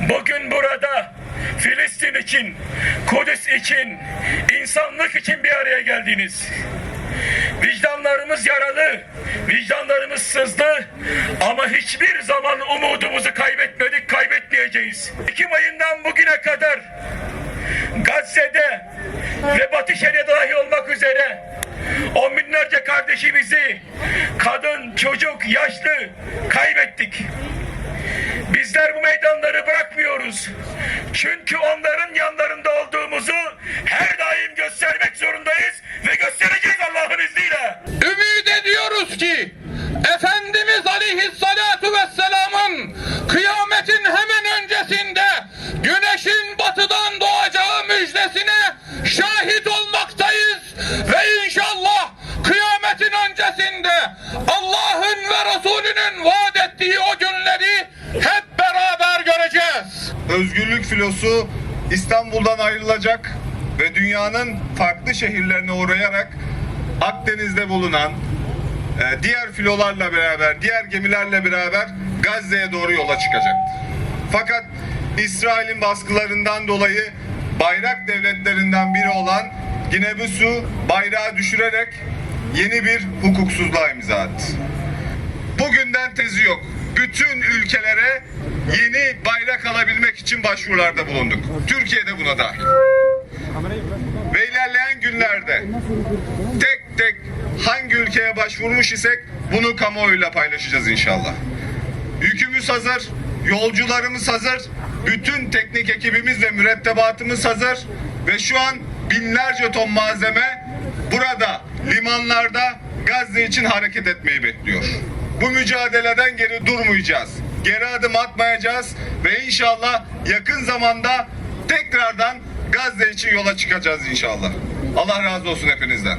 Bugün burada Filistin için, Kudüs için, insanlık için bir araya geldiniz. Vicdanlarımız yaralı, vicdanlarımız sızdı ama hiçbir zaman umudumuzu kaybetmedik, kaybetmeyeceğiz. Ekim ayından bugüne kadar Gazze'de ve Batı Şeria dahi olmak üzere on binlerce kardeşimizi kadın, çocuk, yaşlı kaybettik. Bizler bu meydanları bırakmıyoruz. Çünkü onların yanlarında olduğumuzu filosu İstanbul'dan ayrılacak ve dünyanın farklı şehirlerine uğrayarak Akdeniz'de bulunan e, diğer filolarla beraber, diğer gemilerle beraber Gazze'ye doğru yola çıkacaktır. Fakat İsrail'in baskılarından dolayı bayrak devletlerinden biri olan Gine-Bisu bayrağı düşürerek yeni bir hukuksuzluğa imza attı. Bugünden tezi yok. Bütün ülkelere yeni bayrak alabilmek için başvurularda bulunduk. Türkiye de buna dahil. Ve ilerleyen günlerde tek tek hangi ülkeye başvurmuş isek bunu kamuoyuyla paylaşacağız inşallah. Yükümüz hazır, yolcularımız hazır, bütün teknik ekibimiz ve mürettebatımız hazır ve şu an binlerce ton malzeme burada limanlarda Gazze için hareket etmeyi bekliyor. Bu mücadeleden geri durmayacağız. Geri adım atmayacağız ve inşallah yakın zamanda tekrardan Gazze için yola çıkacağız inşallah. Allah razı olsun hepinizden.